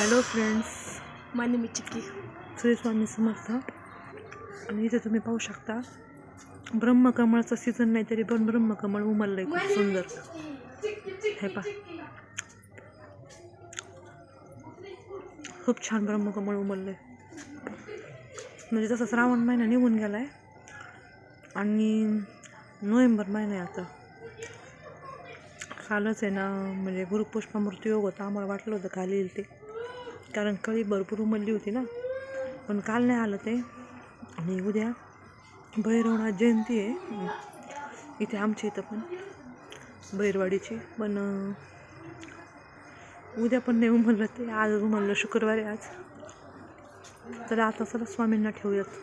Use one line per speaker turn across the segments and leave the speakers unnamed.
Hello friends
माने मी चिक्की
श्री स्वामी समर्थ आणि इथे तुम्ही पाहू शकता ब्रह्मकमळचं सीझन नाही तरी पण ब्रह्मकमळ उमललंय खूप सुंदर. हे पा खूप छान ब्रह्मकमळ उमललंय. म्हणजे जसं श्रावण महिना निघून गेलाय आणि नोव्हेंबर महिना आहे आता. कालच आहे ना म्हणजे गुरुपुष्पामृती योग होता आम्हाला वाटलं होतं काल येईल ते. कारण कळी भरपूर उमलली होती ना. पण काल नाही आलं ते. आणि उद्या भैरवनाथ जयंती आहे. इथे आमच्या इथं पण बैरवाडीची पण उद्या पण नाही उमललं ते. आज उमललं शुक्रवारी आज. तर आता चला स्वामींना ठेवूयात.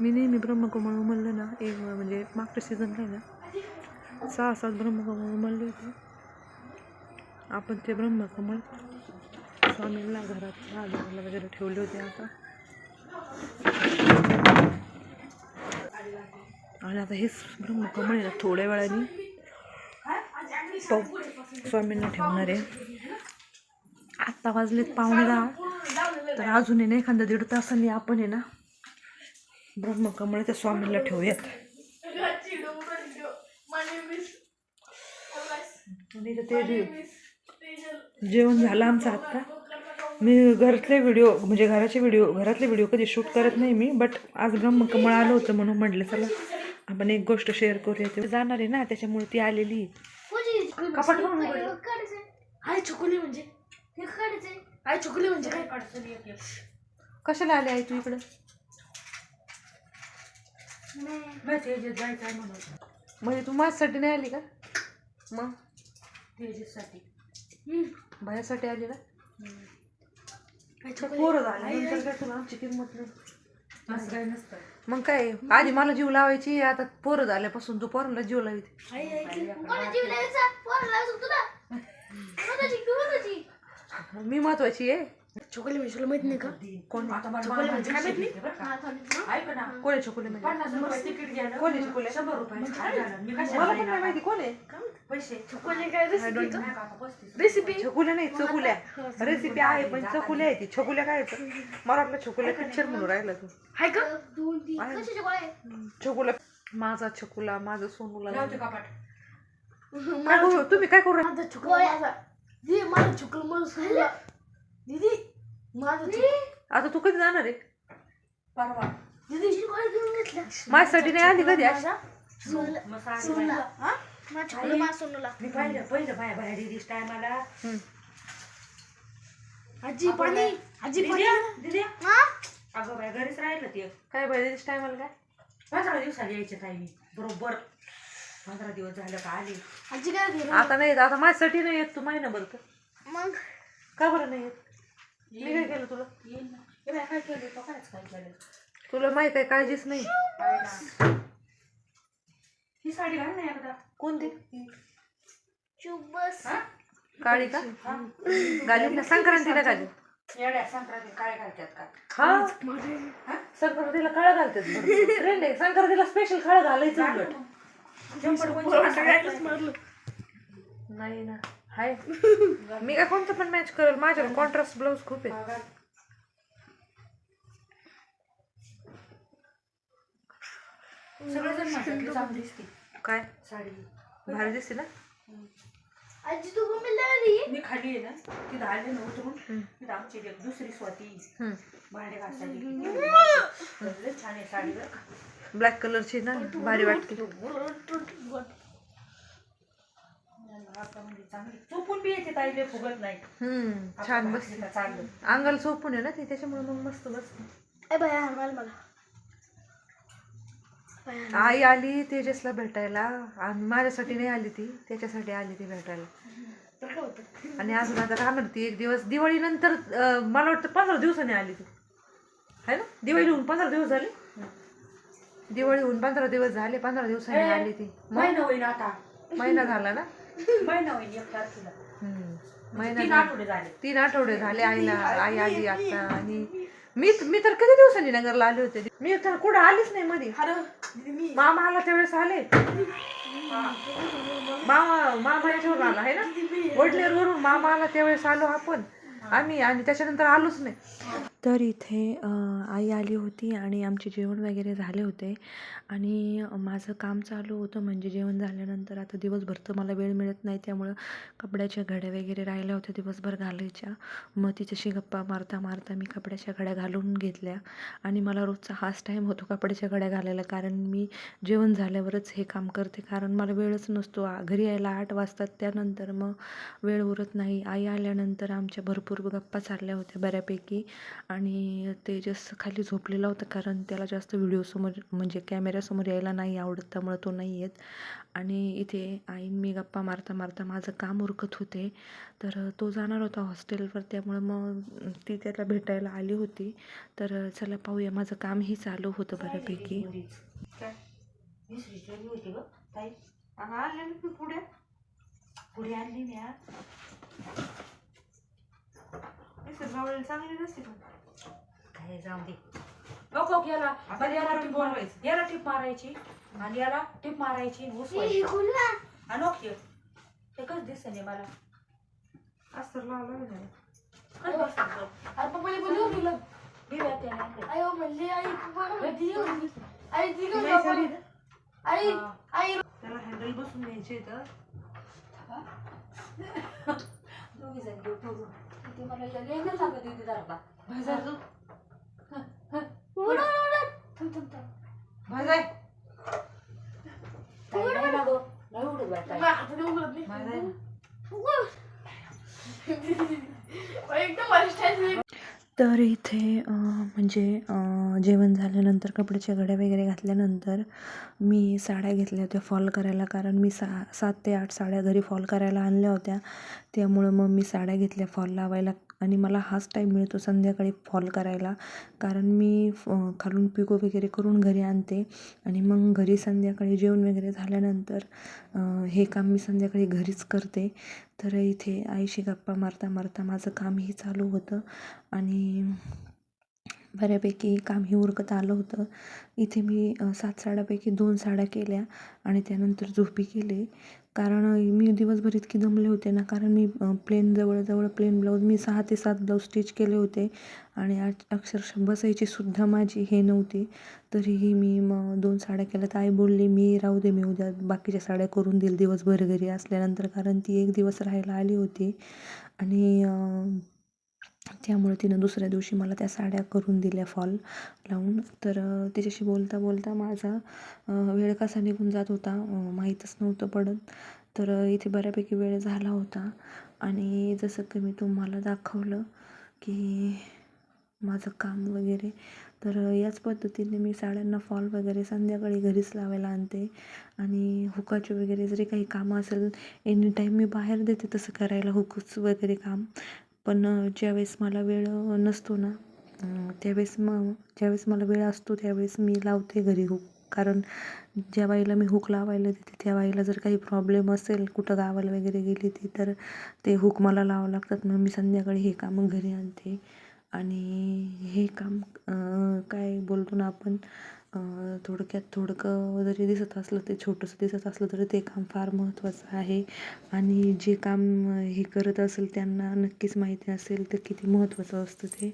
मी नेहमी ब्रह्मकमळ उमललं ना. एक म्हणजे मागच्या सीझनला आहे ना. सहा सात ब्रह्मकमळ उमलले होते. आपण ते ब्रह्मकमळ स्वामींना घरात आजूबाजूला वगैरे ठेवले होते आता. आणि आता हेच ब्रह्मकमळ आहे ना थोड्या वेळाने स्वामींना ठेवणार आहे. आत्ता वाजलेत पावणे दहा. तर अजून आहे ना एखादा दीड तासांनी आपण आहे ना ब्रह्मकमळ त्या स्वामींना ठेवूयात. आणि ते जेवण झालं आमचं आत्ता. मी घरातले व्हिडिओ म्हणजे घराचे व्हिडिओ घरातले व्हिडिओ कधी शूट करत नाही मी बट आज ब्रह्मकमळ आलं होतं म्हणून म्हटलं चला आपण एक गोष्ट शेअर करूया. ते जाणार आहे ना त्याच्यामुळे ती आलेली कपाट.
हाय चुकुले म्हणजे. हे हाय चुकुले म्हणजे काय? काढतो
कशाला आले आहे तू इकडं?
जायचं आहे म्हणून.
म्हणजे तू माझ्यासाठी नाही आली का? मग?
तेजससाठी
भयासाठी आली का? पोरं झाले. नंतर काय तुला आमची किंमत नाही
असं काय नसतं.
मग काय आधी मला जीव लावायची आता पोरं झाल्यापासून तू पोरांना जीव लावायची?
ऐकलं
मी महत्वाची आहे.
चुकुले म्हणजे तुला माहीत नाही का?
कोण
चुकुले म्हणजे काय माहीत नाही.
कोण आहे छोकुले म्हणजे कोण आहे छोकुले मला पण नाही माहिती कोण आहे?
चुकुले काय रेसिपी रेसिपी
छकुल्या नाही चकुल्या. रेसिपी आहे पण चकुल्या आहे ती छकुल्या काय मला वाटलं छकुल्या पिक्चर म्हणून राहिला तू.
हाय का?
छकुला माझा छकुला माझं सोनूला काय तुम्ही काय करू?
माझा चुकला माझा. दीदी माझा चुकलं मला सांगा दीदी माझा
आता तू कधी जाणार आहे?
घेऊन
माझ्यासाठी नाही आली कधी?
सोनला हा? सोनला.
मी पाहिलं पहिलं बाया बाया दिदीस टायमाला.
हम्म.
आजी पाणी. आजी पाणी
दिदी
हा?
अगं बाय घरीच राहिलं ते.
काय पाहिजे टायमाला काय?
पंधरा दिवसाला यायचे ताई बरोबर. पंधरा दिवस झालं का आले.
आजी काय
आता नाही येत. आता माझ्यासाठी नाही येत. तू महिनाभर तर
मग?
का बरं नाही येत? मी काय केलं तुला?
येईन ना. हे बाय काय केलं तो कायच काय केलं
तुला माहीत आहे काळजीच नाही.
काय ना ही साडी घाल ना एकदा.
कोणती?
चुप बस
हा?
काळी का? घालीन ना संक्रांतीला घालीन
येड्या संक्रांती काय घालतात का?
हा. संक्रांतीला काळा घालतात ट्रेंड आहे. संक्रांतीला स्पेशल काळा घालायचं उलट.
जंपर कोणची
सगळ्यांनाच मारलं.
नाही ना. हाय. मी काय कोणतं पण मॅच करेल माझ्याकडे कॉन्ट्रास्ट ब्लाऊज खूप आहे.
सगळेजण म्हणतात की चांगली दिसते.
काय?
साडी.
भारी दिसते ना?
आजी तू
मी खाली आहे ना ती धाडले ना उतरून. तिथं आमची एक दुसरी स्वाती. भांडे घासायची. लय छान आहे साडी बरं का.
ब्लॅक कलरची ना भारी वाटते.
आता म्हणजे चांगली चोपून बी येते ताईले फुगत नाही.
हम्म छान बस
तिला चाललं
अंगाला चोपून आहे ना ती त्याच्यामुळे मग मस्त बसते.
ए बाया मला मला.
आई आली तेजसला भेटायला. आणि माझ्यासाठी नाही आली ती त्याच्यासाठी आली ती भेटायला.
तर काय होतं?
आणि अजून आता राहणार ती एक दिवस. दिवाळीनंतर अं, मला वाटतं पंधरा दिवसांनी आली ती. आहे ना? दिवाळी होऊन पंधरा दिवस झाले. दिवाळी होऊन पंधरा दिवस झाले पंधरा दिवसांनी आली ती.
महिना होईन आता.
महिना झाला ना?
महिना होईन एक तारखेला.
हम्म. महिना
तीन. आठवडे झाले.
तीन आठवडे झाले आईला आई आली आता आणि मी मी तर किती दिवसांनी नगरला आले होते? मी तर कुठं आलीच नाही मध्ये
अरे दीदी मी
मामा आला त्यावेळेस आले. मामा मामा आला आहे ना? वडनेरवरून मामा आला त्यावेळेस आलो आपण.
आम्ही आणि त्याच्यानंतर आलोच नाही. तर इथे आई आली होती आणि आमचे जेवण वगैरे झाले होते. आणि माझं काम चालू होतं म्हणजे जेवण झाल्यानंतर आता दिवसभर तर मला वेळ मिळत नाही त्यामुळं कपड्याच्या घड्या वगैरे राहिल्या होत्या दिवसभर घालायच्या. मग तिच्याशी गप्पा मारता मारता मी कपड्याच्या घड्या घालून घेतल्या. आणि मला रोजचा हाच टाईम होतो कपड्याच्या घड्या घालायला कारण मी जेवण झाल्यावरच हे काम करते. कारण मला वेळच नसतो. घरी यायला आठ वाजतात त्यानंतर मग वेळ उरत नाही. आई आल्यानंतर आमच्या भरपूर गप्पा चालल्या होत्या बऱ्यापैकी. आणि तेजस खाली झोपलेला होता कारण त्याला जास्त व्हिडिओसमोर म्हणजे कॅमेऱ्यासमोर यायला नाही आवडत त्यामुळं तो नाही येत. आणि इथे आई मी गप्पा मारता मारता माझं काम उरकत होते. तर तो जाणार होता हॉस्टेलवर त्यामुळं मग ती त्याला भेटायला आली होती. तर चला पाहूया माझं कामही चालू होतं बऱ्यापैकी.
मी पुढे? आणली हा.
चांगली नसते
काय जाऊ दे. नको याला बरं, याला टीप मारायची. याला टीप मारायची. आणि याला टीप मारायची आणि उसवायची आणि ओके ते कसं दिसत नाही मला.
अस्तर लावलं नाही.
कसं दिसतं तो?
आई पप्पाने बोलू. तुला
इकडे.
आई हो म्हणली आई पप्पा. आई
नाही
पप्पा. आई
हा.
आई
त्याला हँडल बसून घ्यायचे तर
दोघी जण घेऊ ठेवू. ती मला लेकरं सांगत होती जरा का.
भाजार तू
उडा, उडा. थांब, थांब, थांब.
भाजाय
ताई नाही ना गं. नाही उडत बाई ताई.
माझ्या हाताने उघडत नाही.
भाजाय ना.
उघड. एकदम वरिष्ठ आहे ती.
तर इथे म्हणजे जेवण झाल्यानंतर कपड्याच्या घड्या वगैरे घातल्यानंतर मी साड्या घेतल्या होत्या फॉल करायला. कारण मी सा सात ते आठ साड्या घरी फॉल करायला आणल्या होत्या. त्यामुळं मग मी साड्या घेतल्या फॉल लावायला. आणि मला हाच टाईम मिळतो संध्याकाळी फॉल करायला. कारण मी फ- खालून पिको वगैरे करून घरी आणते. आणि मग घरी संध्याकाळी जेवण वगैरे झाल्यानंतर हे काम मी संध्याकाळी घरीच करते. तर इथे आईशी गप्पा मारता मारता माझं कामही चालू होतं. आणि बऱ्यापैकी कामही उरकत आलं होतं. इथे मी सात साड्यापैकी दोन साड्या केल्या आणि त्यानंतर झोपी केली. कारण मी दिवसभर इतकी दमले होते ना कारण मी प्लेन जवळजवळ प्लेन ब्लाऊज मी सहा ते सात ब्लाऊज स्टिच केले होते आणि आज अक्षरशः बसायची सुद्धा माझी हे नव्हती. तरीही मी मग दोन साड्या केल्या. तर आई बोलली मी राहू दे मी उद्या बाकीच्या साड्या करून देईल दिवसभर घरी असल्यानंतर. कारण ती एक दिवस राहायला आली होती. आणि त्यामुळे तिनं दुसऱ्या दिवशी मला त्या साड्या करून दिल्या फॉल लावून. तर तिच्याशी बोलता बोलता माझा वेळ कसा निघून जात होता माहीतच नव्हतं पडत. तर इथे बऱ्यापैकी वेळ झाला होता. आणि जसं की मी तुम्हाला दाखवलं की माझं काम वगैरे तर याच पद्धतीने मी साड्यांना फॉल वगैरे संध्याकाळी घरीच लावायला आणते. आणि हुकाचे वगैरे जरी काही कामं असेल एनी टाईम मी बाहेर देते तसं करायला हुकच वगैरे काम. पण ज्यावेळेस मला वेळ नसतो ना त्यावेळेस मग ज्यावेळेस मला वेळ असतो त्यावेळेस मी लावते घरी हुक. कारण ज्या बाईला मी हुक लावायला देते त्या बाईला जर काही प्रॉब्लेम असेल कुठं गावाला वगैरे गेली ती तर ते हुक मला लावावं लागतात. मग मी संध्याकाळी हे कामं घरी आणते. आणि हे काम काय बोलतो ना आपण थोडक्यात थोडकं जरी दिसत असलं ते छोटंसं दिसत असलं तरी ते काम फार महत्त्वाचं आहे. आणि जे काम हे करत असेल त्यांना नक्कीच माहिती असेल तर किती महत्त्वाचं असतं ते.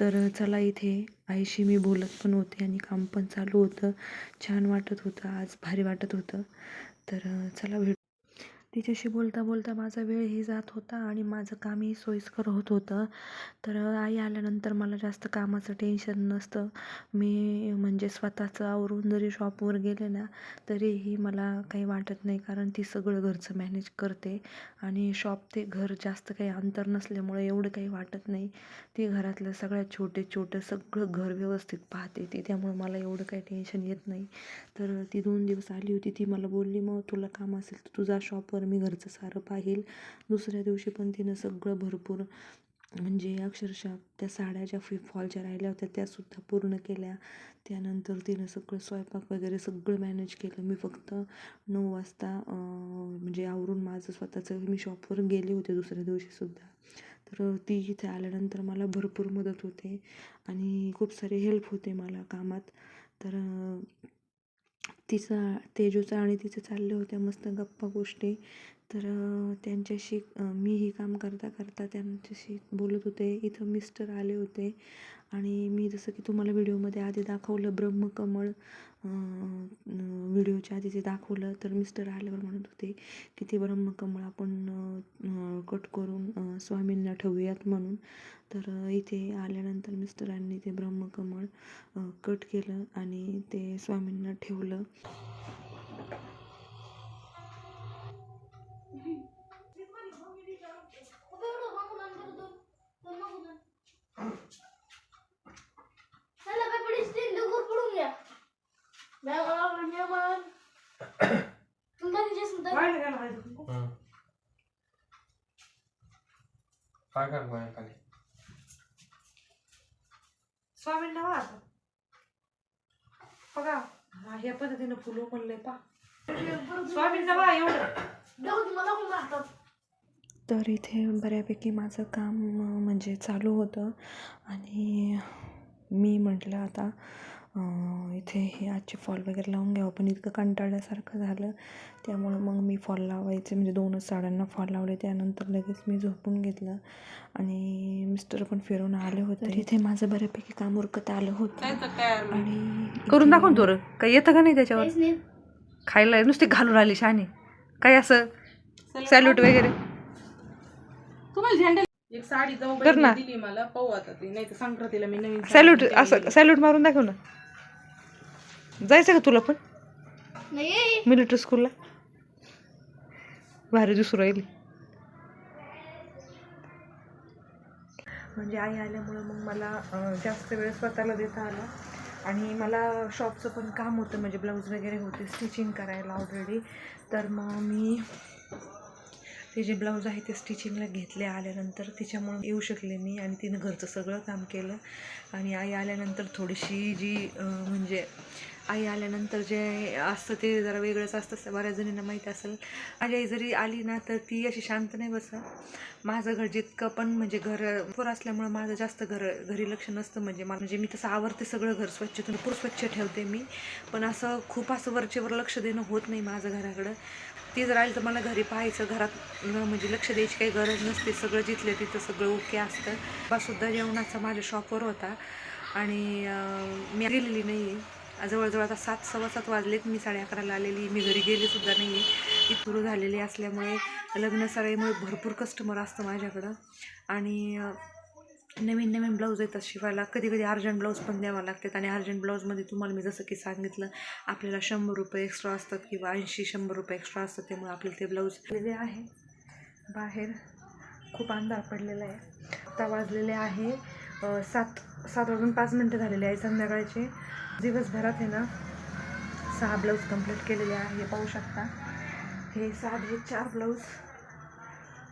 तर चला इथे आईशी मी बोलत पण होते आणि काम पण चालू होतं. छान वाटत होतं आज भारी वाटत होतं. तर चला भेट. तिच्याशी बोलता बोलता माझा वेळही जात होता आणि माझं कामही सोयीस्कर होत होतं. तर आई आल्यानंतर मला जास्त कामाचं टेन्शन नसतं. मी म्हणजे स्वतःचं आवरून जरी शॉपवर गेले ना तरीही मला काही वाटत नाही कारण ती सगळं घरचं मॅनेज करते. आणि शॉप ते घर जास्त काही अंतर नसल्यामुळे एवढं काही वाटत नाही. ती घरातलं सगळ्यात छोटे छोटं सगळं घर व्यवस्थित पाहते ती त्यामुळे मला एवढं काही टेन्शन येत नाही. तर ती दोन दिवस आली होती ती मला बोलली मग तुला काम असेल तर तुझा शॉपवर मी घरचं सारं पाहील. दुसऱ्या दिवशी पण तिनं सगळं भरपूर म्हणजे अक्षरशः त्या साड्या ज्या फी फॉलच्या राहिल्या होत्या त्यासुद्धा पूर्ण केल्या. त्यानंतर तिनं सगळं स्वयंपाक वगैरे सगळं मॅनेज केलं. मी फक्त नऊ वाजता म्हणजे आवरून माझं स्वतःचं मी शॉपवर गेले होते दुसऱ्या दिवशीसुद्धा तर ती इथे आल्यानंतर मला भरपूर मदत होते आणि खूप सारे हेल्प होते मला कामात. तर तिचा तेजूचा आणि तिचं चालल्या होत्या मस्त गप्पा गोष्टी.
तर त्यांच्याशी मी मीही काम करता करता त्यांच्याशी बोलत होते. इथं मिस्टर आले होते. आणि मी जसं की तुम्हाला व्हिडिओमध्ये आधी दाखवलं ब्रह्मकमळ व्हिडिओच्या आधी ते दाखवलं तर मिस्टर आल्यावर म्हणत होते की ते ब्रह्मकमळ आपण कट करून स्वामींना ठेवूयात म्हणून. तर इथे आल्यानंतर मिस्टरांनी ते ब्रह्मकमळ कट केलं आणि ते स्वामींना ठेवलं.
कुंकू.
हम्म. काय कर गोळ्या खाली?
स्वामींना वा आता. बघा हा, ह्या पद्धतीनं फुलं म्हणलंय पा स्वामींना वा एवढं.
तर इथे बऱ्यापैकी माझं काम अं, म्हणजे चालू होतं. आणि मी म्हटलं आता इथे हे आजचे फॉल वगैरे लावून घ्यावं. पण इतकं कंटाळल्यासारखं झालं. त्यामुळं मग मी फॉल लावायचे. म्हणजे दोनच साड्यांना फॉल लावले. त्यानंतर लगेच मी झोपून घेतलं. आणि मिस्टर पण फिरून आले होते. तर इथे माझं बऱ्यापैकी काम उरकत आलं होतं. आणि करून दाखवून तो काही येतं का नाही त्याच्यावर? खायला नुसते घालून आले शाने काय असं? सॅल्यूट वगैरे.
तुम्हाला झेंडा एक साडी जाऊ
कर ना.
दिली मला पाहू आता ती नाही तर संक्रांतीला मी नवीन साडी
सॅल्यूट
घेऊन
असं. सॅल्यूट मारून दाखव ना. जायचं का तुला पण?
नाही.
मिलिटरी स्कूलला भारी दिसू राहिली म्हणजे आई आल्यामुळं मग मला अं, जास्त वेळ स्वतःला देता आला. आणि मला शॉपचं पण काम होतं म्हणजे ब्लाऊज वगैरे होते स्टिचिंग करायला ऑलरेडी तर मग मी ते जे ब्लाऊज आहे ते स्टिचिंगला घेतले आल्यानंतर तिच्यामुळं येऊ शकले मी आणि तिनं घरचं सगळं काम केलं. आणि आई आल्यानंतर थोडीशी जी म्हणजे आई आल्यानंतर जे असतं ते जरा वेगळंच असतं बऱ्याच जणींना माहीत असेल. माझी आई जरी आली ना तर ती अशी शांत नाही बसत. माझं घर जितकं पण म्हणजे घर पोर असल्यामुळं माझं जास्त घर घरी लक्ष नसतं. म्हणजे मला म्हणजे मी तसं आवरते सगळं घर स्वच्छ भरपूर स्वच्छ ठेवते मी. पण असं खूप असं वरचेवर लक्ष देणं होत नाही माझं घराकडं. ती जर आली तर मला घरी पाहायचं घरात म्हणजे लक्ष द्यायची काही गरज नसते. सगळं जिथलं तिथं सगळं ओके असतं. बासुद्धा जेवणाचा माझ्या शॉपवर होता. आणि मी गेलेली नाही आहे जवळजवळ आता सात सव्वा सात वाजलेत. मी साडे अकराला आलेली. मी घरी गेलीसुद्धा नाही आहे ती सुरू झालेली असल्यामुळे लग्न सराईमुळे भरपूर कस्टमर असतं माझ्याकडं. आणि नवीन नवीन ब्लाऊज येतात शिवायला. कधी कधी अर्जंट ब्लाऊज पण द्यावं लागतात. आणि अर्जंट ब्लाऊजमध्ये तुम्हाला मी जसं की सांगितलं आपल्याला शंभर रुपये एक्स्ट्रा असतात किंवा ऐंशी शंभर रुपये एक्स्ट्रा असतात. त्यामुळे आपल्याला ते ब्लाऊज दिलेले आहे. बाहेर खूप अंधार पडलेला आहे. आता वाजलेले आहे सात सात वाजून पाच मिनटं झालेले आहे संध्याकाळचे. दिवसभरात आहे ना सहा ब्लाऊज कंप्लीट केलेले आहे पाहू शकता. हे साधे चार ब्लाऊज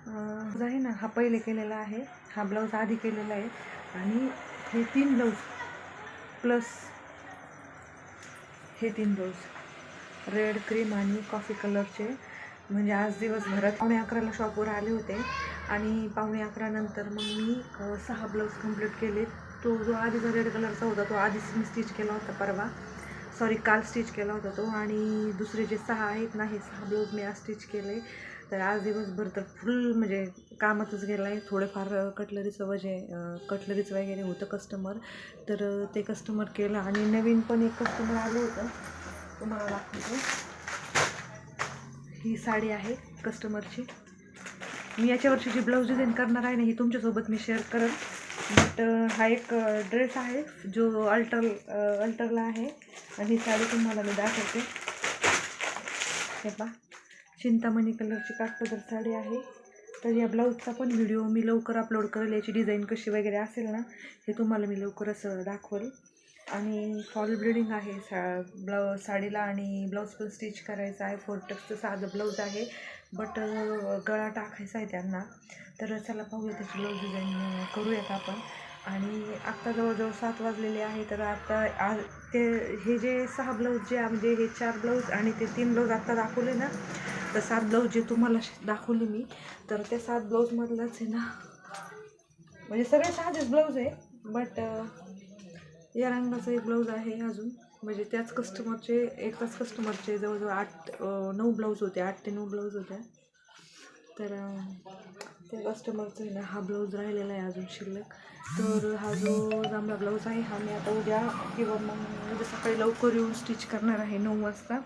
अं, आहे ना हा पहिले केलेला आहे. हा ब्लाऊज आधी केलेला आहे. आणि हे तीन ब्लाऊज प्लस हे तीन ब्लाऊज रेड क्रीम आणि कॉफी कलरचे म्हणजे आज दिवसभरात पावणे अकराला शॉपवर आले होते. आणि पावणे अकरानंतर मग मी सहा ब्लाऊज कंप्लीट केलेत. तो जो आधी जो रेड कलरचा होता तो आधीच मी स्टिच केला होता परवा. सॉरी काल स्टिच केला होता तो. आणि दुसरे जे सहा आहेत ना हे सहा ब्लाऊज मी आज स्टिच केले. तर आज दिवसभर तर फुल म्हणजे कामातच गेला आहे थोडेफार कटलरीचं वजे कटलरीचं वगैरे होतं कस्टमर तर ते कस्टमर केलं. आणि नवीन पण एक कस्टमर आलं होतं. तुम्हाला दाखवतो. ही साडी आहे कस्टमरची मी याच्यावरची जी ब्लाऊज डिझाईन करणार आहे ना ही तुमच्यासोबत मी शेअर करेन. बट uh, हा एक uh, ड्रेस आहे जो अल्टर अल्टरला uh, आहे. आणि ही साडी तुम्हाला मी दाखवते. हे पा चिंतामणी कलरची काठपदर साडी आहे. तर या ब्लाऊजचा पण व्हिडिओ मी लवकर अपलोड करेल. याची डिझाईन कशी वगैरे असेल ना हे तुम्हाला मी लवकरच दाखवेल. आणि फॉल ब्लिडिंग आहे. सा ब्लाऊ साडीला आणि ब्लाऊज पण स्टिच करायचं आहे. फोर टक्सचं साधं ब्लाऊज आहे. बट गळा टाकायचा आहे त्यांना. तर चला पाहूया त्याची ब्लाऊज डिझाईन करूयात आपण. आणि आत्ता जवळजवळ सात वाजलेले आहे तर आत्ता आ ते हे जे सहा ब्लाऊज जे म्हणजे हे चार ब्लाऊज आणि ते तीन ब्लाऊज आत्ता दाखवले ना तर सात ब्लाऊज जे तुम्हाला दाखवले मी तर त्या सात ब्लाऊजमधलंच आहे ना म्हणजे सगळे साधेच ब्लाऊज आहे बट या रंगाचा एक ब्लाऊज आहे अजून. म्हणजे त्याच कस्टमरचे एकाच कस्टमरचे जवळजवळ आठ नऊ ब्लाऊज होते आठ ते नऊ ब्लाऊज होत्या. तर त्या कस्टमरचा आहे ना हा ब्लाऊज राहिलेला आहे अजून शिल्लक. तर हा जो जांभळा ब्लाऊज आहे हा मी आता उद्या किंवा मग उद्या सकाळी लवकर येऊन स्टिच करणार आहे नऊ वाजता.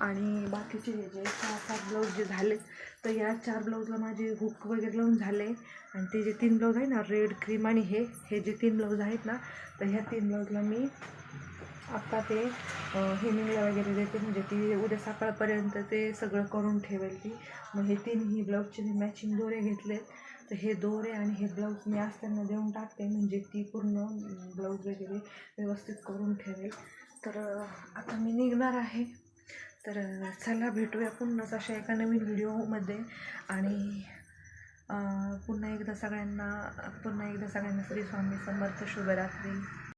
आणि बाकीचे जे सहा सात ब्लाऊज जे झाले तर या चार ब्लाऊजला माझे हुक वगैरे लावून झाले. आणि ते जे तीन ब्लाऊज आहे ना रेड क्रीम आणि हे हे जे तीन ब्लाऊज आहेत ना तर ह्या तीन ब्लाऊजला मी आत्ता ते हेमिंगला वगैरे देते. म्हणजे ती उद्या सकाळपर्यंत ते सगळं करून ठेवेल ती. मग हे तीनही ब्लाऊजचे मी मॅचिंग दोरे घेतले तर हे दोरे आणि हे ब्लाऊज मी आज त्यांना देऊन टाकते. म्हणजे ती पूर्ण ब्लाऊज वगैरे व्यवस्थित करून ठेवेल. तर आता मी निघणार आहे. तर चला भेटूया पुन्हाच अशा एका नवीन व्हिडिओमध्ये. आणि पुन्हा एकदा सगळ्यांना पुन्हा एकदा सगळ्यांना श्री स्वामी समर्थ शुभरात्री.